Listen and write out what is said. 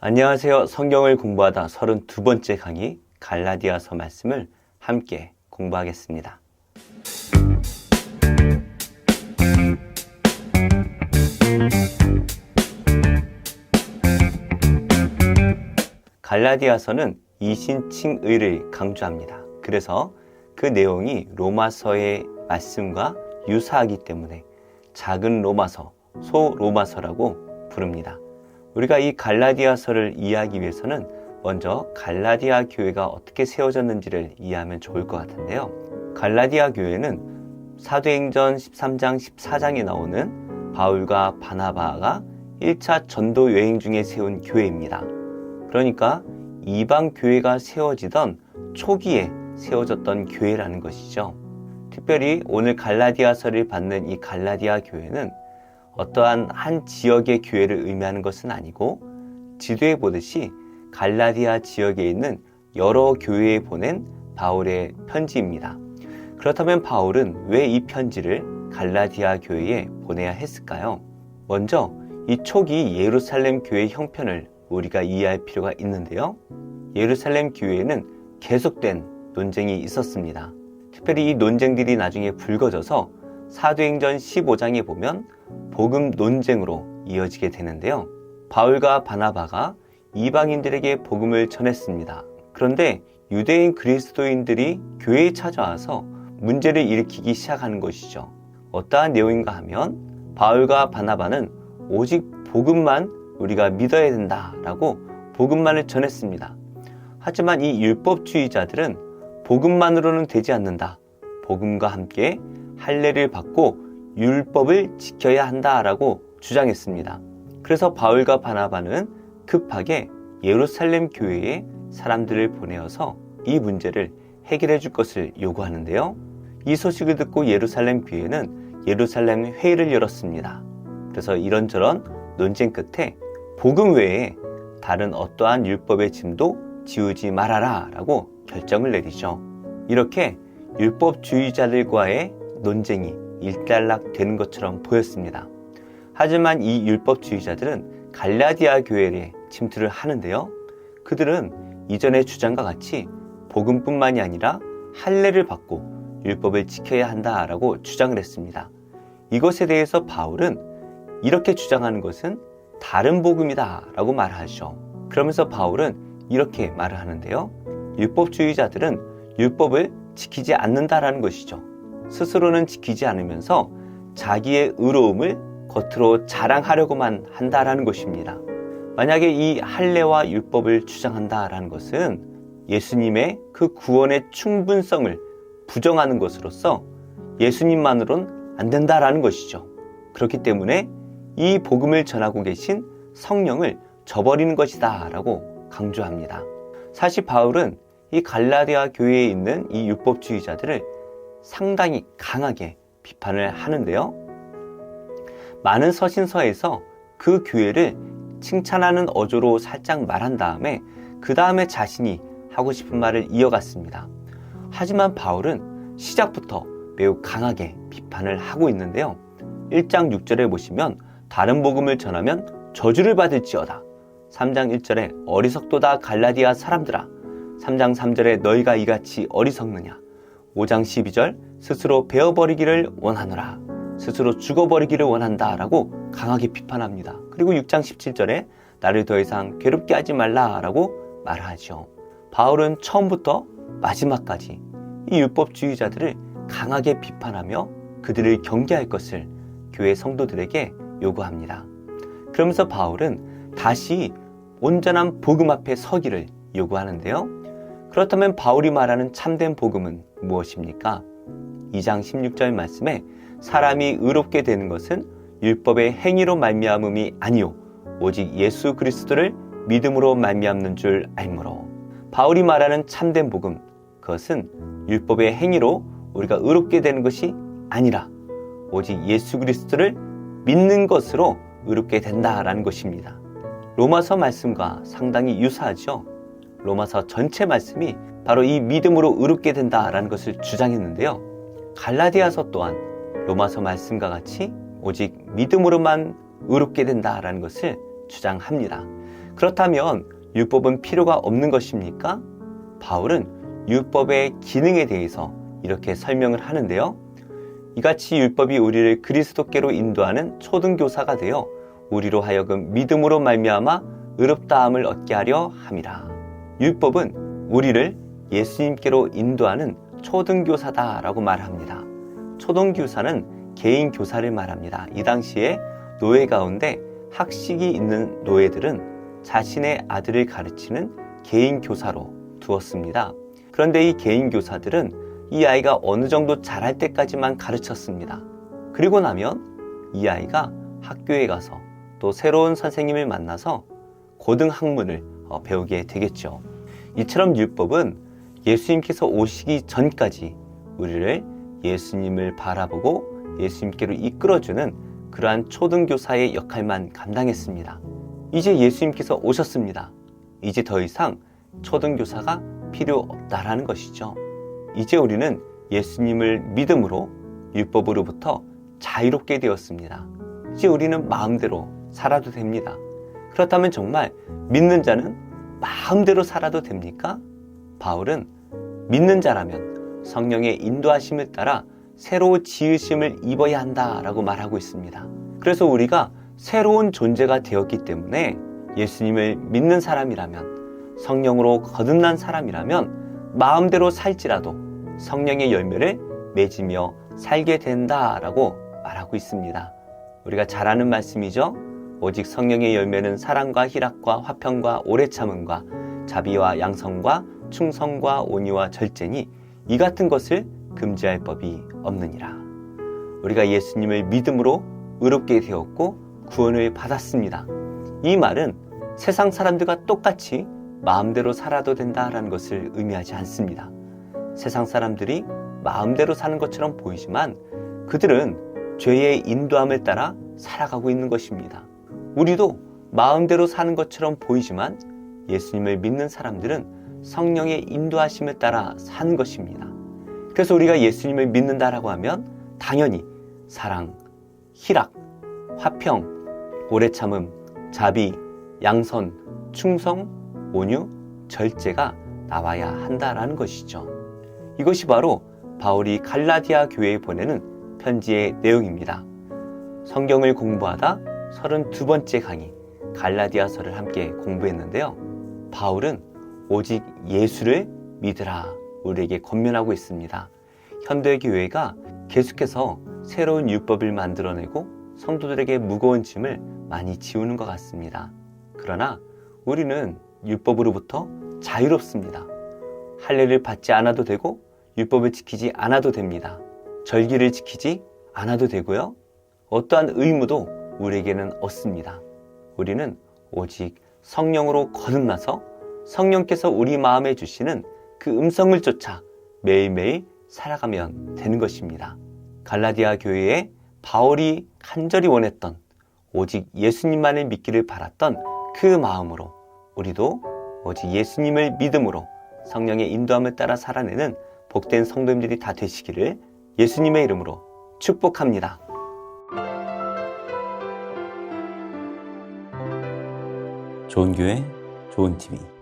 안녕하세요. 성경을 공부하다 32번째 강의 갈라디아서 말씀을 함께 공부하겠습니다. 갈라디아서는 이신칭의를 강조합니다. 그래서 그 내용이 로마서의 말씀과 유사하기 때문에 작은 로마서, 소 로마서라고 부릅니다. 우리가 이 갈라디아서를 이해하기 위해서는 먼저 갈라디아 교회가 어떻게 세워졌는지를 이해하면 좋을 것 같은데요. 갈라디아 교회는 사도행전 13장, 14장에 나오는 바울과 바나바가 1차 전도 여행 중에 세운 교회입니다. 그러니까 이방 교회가 세워지던 초기에 세워졌던 교회라는 것이죠. 특별히 오늘 갈라디아서를 받는 이 갈라디아 교회는 어떠한 한 지역의 교회를 의미하는 것은 아니고 지도에 보듯이 갈라디아 지역에 있는 여러 교회에 보낸 바울의 편지입니다. 그렇다면 바울은 왜 이 편지를 갈라디아 교회에 보내야 했을까요? 먼저 이 초기 예루살렘 교회 형편을 우리가 이해할 필요가 있는데요. 예루살렘 교회에는 계속된 논쟁이 있었습니다. 특별히 이 논쟁들이 나중에 불거져서 사도행전 15장에 보면 복음 논쟁으로 이어지게 되는데요. 바울과 바나바가 이방인들에게 복음을 전했습니다. 그런데 유대인 그리스도인들이 교회에 찾아와서 문제를 일으키기 시작하는 것이죠. 어떠한 내용인가 하면 바울과 바나바는 오직 복음만 우리가 믿어야 된다라고 복음만을 전했습니다. 하지만 이 율법주의자들은 복음만으로는 되지 않는다. 복음과 함께 할례를 받고 율법을 지켜야 한다라고 주장했습니다. 그래서 바울과 바나바는 급하게 예루살렘 교회에 사람들을 보내어서 이 문제를 해결해 줄 것을 요구하는데요. 이 소식을 듣고 예루살렘 교회는 예루살렘 회의를 열었습니다. 그래서 이런저런 논쟁 끝에 복음 외에 다른 어떠한 율법의 짐도 지우지 말아라 라고 결정을 내리죠. 이렇게 율법주의자들과의 논쟁이 일단락 되는 것처럼 보였습니다. 하지만 이 율법주의자들은 갈라디아 교회에 침투를 하는데요. 그들은 이전의 주장과 같이 복음뿐만이 아니라 할례를 받고 율법을 지켜야 한다라고 주장을 했습니다. 이것에 대해서 바울은 이렇게 주장하는 것은 다른 복음이다라고 말하죠. 그러면서 바울은 이렇게 말을 하는데요. 율법주의자들은 율법을 지키지 않는다라는 것이죠. 스스로는 지키지 않으면서 자기의 의로움을 겉으로 자랑하려고만 한다라는 것입니다. 만약에 이 할례와 율법을 주장한다라는 것은 예수님의 그 구원의 충분성을 부정하는 것으로서 예수님만으론 안 된다라는 것이죠. 그렇기 때문에 이 복음을 전하고 계신 성령을 저버리는 것이다라고 강조합니다. 사실 바울은 이 갈라디아 교회에 있는 이 율법주의자들을 상당히 강하게 비판을 하는데요. 많은 서신서에서 그 교회를 칭찬하는 어조로 살짝 말한 다음에 그 다음에 자신이 하고 싶은 말을 이어갔습니다. 하지만 바울은 시작부터 매우 강하게 비판을 하고 있는데요. 1장 6절에 보시면 다른 복음을 전하면 저주를 받을지어다. 3장 1절에 어리석도다 갈라디아 사람들아. 3장 3절에 너희가 이같이 어리석느냐. 5장 12절 스스로 베어버리기를 원하노라. 스스로 죽어버리기를 원한다. 라고 강하게 비판합니다. 그리고 6장 17절에 나를 더 이상 괴롭게 하지 말라. 라고 말하죠. 바울은 처음부터 마지막까지 이 율법주의자들을 강하게 비판하며 그들을 경계할 것을 교회 성도들에게 요구합니다. 그러면서 바울은 다시 온전한 복음 앞에 서기를 요구하는데요. 그렇다면 바울이 말하는 참된 복음은 무엇입니까? 2장 16절 말씀에 사람이 의롭게 되는 것은 율법의 행위로 말미암음이 아니요 오직 예수 그리스도를 믿음으로 말미암는 줄 알므로 바울이 말하는 참된 복음 그것은 율법의 행위로 우리가 의롭게 되는 것이 아니라 오직 예수 그리스도를 믿는 것으로 의롭게 된다라는 것입니다. 로마서 말씀과 상당히 유사하죠. 로마서 전체 말씀이 바로 이 믿음으로 의롭게 된다라는 것을 주장했는데요. 갈라디아서 또한 로마서 말씀과 같이 오직 믿음으로만 의롭게 된다라는 것을 주장합니다. 그렇다면 율법은 필요가 없는 것입니까? 바울은 율법의 기능에 대해서 이렇게 설명을 하는데요. 이같이 율법이 우리를 그리스도께로 인도하는 초등교사가 되어 우리로 하여금 믿음으로 말미암아 의롭다함을 얻게 하려 함이라. 율법은 우리를 예수님께로 인도하는 초등교사다라고 말합니다. 초등교사는 개인 교사를 말합니다. 이 당시에 노예 가운데 학식이 있는 노예들은 자신의 아들을 가르치는 개인 교사로 두었습니다. 그런데 이 개인 교사들은 이 아이가 어느 정도 자랄 때까지만 가르쳤습니다. 그리고 나면 이 아이가 학교에 가서 또 새로운 선생님을 만나서 고등 학문을 어, 배우게 되겠죠. 이처럼 율법은 예수님께서 오시기 전까지 우리를 예수님을 바라보고 예수님께로 이끌어주는 그러한 초등교사의 역할만 감당했습니다. 이제 예수님께서 오셨습니다. 이제 더 이상 초등교사가 필요 없다라는 것이죠. 이제 우리는 예수님을 믿음으로 율법으로부터 자유롭게 되었습니다. 이제 우리는 마음대로 살아도 됩니다. 그렇다면 정말 믿는 자는 마음대로 살아도 됩니까? 바울은 믿는 자라면 성령의 인도하심을 따라 새로 지으심을 입어야 한다라고 말하고 있습니다. 그래서 우리가 새로운 존재가 되었기 때문에 예수님을 믿는 사람이라면 성령으로 거듭난 사람이라면 마음대로 살지라도 성령의 열매를 맺으며 살게 된다라고 말하고 있습니다. 우리가 잘 아는 말씀이죠. 오직 성령의 열매는 사랑과 희락과 화평과 오래 참음과 자비와 양성과 충성과 온유와 절제니 이 같은 것을 금지할 법이 없느니라. 우리가 예수님을 믿음으로 의롭게 되었고 구원을 받았습니다. 이 말은 세상 사람들과 똑같이 마음대로 살아도 된다라는 것을 의미하지 않습니다. 세상 사람들이 마음대로 사는 것처럼 보이지만 그들은 죄의 인도함을 따라 살아가고 있는 것입니다. 우리도 마음대로 사는 것처럼 보이지만 예수님을 믿는 사람들은 성령의 인도하심을 따라 사는 것입니다. 그래서 우리가 예수님을 믿는다라고 하면 당연히 사랑, 희락, 화평, 오래 참음, 자비, 양선, 충성, 온유, 절제가 나와야 한다라는 것이죠. 이것이 바로 바울이 갈라디아 교회에 보내는 편지의 내용입니다. 성경을 공부하다 32번째 강의 갈라디아서를 함께 공부했는데요. 바울은 오직 예수를 믿으라 우리에게 권면하고 있습니다. 현대 교회가 계속해서 새로운 율법을 만들어내고 성도들에게 무거운 짐을 많이 지우는 것 같습니다. 그러나 우리는 율법으로부터 자유롭습니다. 할례를 받지 않아도 되고 율법을 지키지 않아도 됩니다. 절기를 지키지 않아도 되고요. 어떠한 의무도 우리에게는 없습니다. 우리는 오직 성령으로 거듭나서 성령께서 우리 마음에 주시는 그 음성을 쫓아 매일매일 살아가면 되는 것입니다. 갈라디아 교회에 바울이 간절히 원했던 오직 예수님만을 믿기를 바랐던 그 마음으로 우리도 오직 예수님을 믿음으로 성령의 인도함을 따라 살아내는 복된 성도님들이 다 되시기를 예수님의 이름으로 축복합니다. 좋은 교회, 좋은 TV.